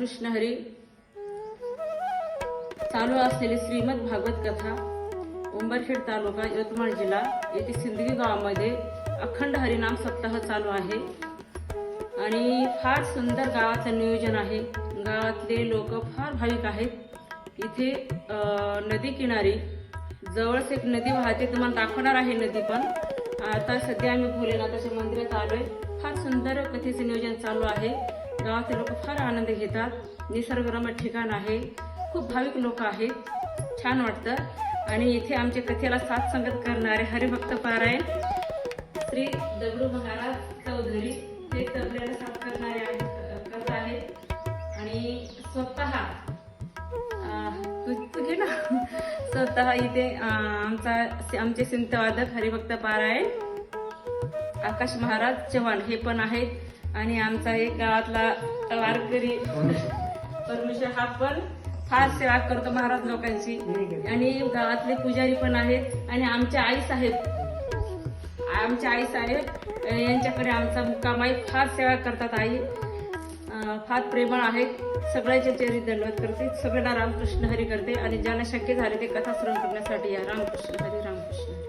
कृष्ण हरी. चालू असलेली श्रीमद भागवत कथा उंबरखेड तालुका यवतमाळ जिल्हा येथे सिंदगी गावामध्ये अखंड हरिनाम सप्ताह चालू आहे. आणि फार सुंदर गावाचं नियोजन आहे. गावातले लोक फार भाविक आहेत. इथे नदी किनारी जवळच एक नदी वाहते तुम्हाला दाखवणार आहे नदी पण. आता सध्या आम्ही भोलेनाथाच्या मंदिरात आहे फार सुंदर कथेचं नियोजन चालू आहे. गावातील लोक फार आनंद घेतात. निसर्गरम्य ठिकाण आहे. खूप भाविक लोक आहेत. छान वाटतं. आणि इथे आमच्या कथेला साथ संगत करणारे हरिभक्त पारायण श्री दगडू महाराज चौधरी. ते तबल्याला साथ करणारे करत आहेत. आणि स्वतः अं, तू घे ना. स्वतः इथे आमचा आमचे सिंतवादक हरिभक्त पारायण. आकाश महाराज चव्हाण हे पण आहेत. आणि आमचा एक गावातला वारकरी परमेश्वर हा पण फार सेवा करतो महाराज लोकांची. आणि गावातले पुजारी पण आहेत. आणि आमच्या आई साहेब आमच्या आई साहेब यांच्याकडे आमचा मुक्काम आहे फार सेवा करतात आई. फार प्रेमळ आहेत सगळ्याच्या चेरी दंडवत करते. सगळ्यांना रामकृष्ण हरी करते. आणि ज्यांना शक्य झाले ते कथा श्रवण करण्यासाठी या रामकृष्ण हरी रामकृष्ण.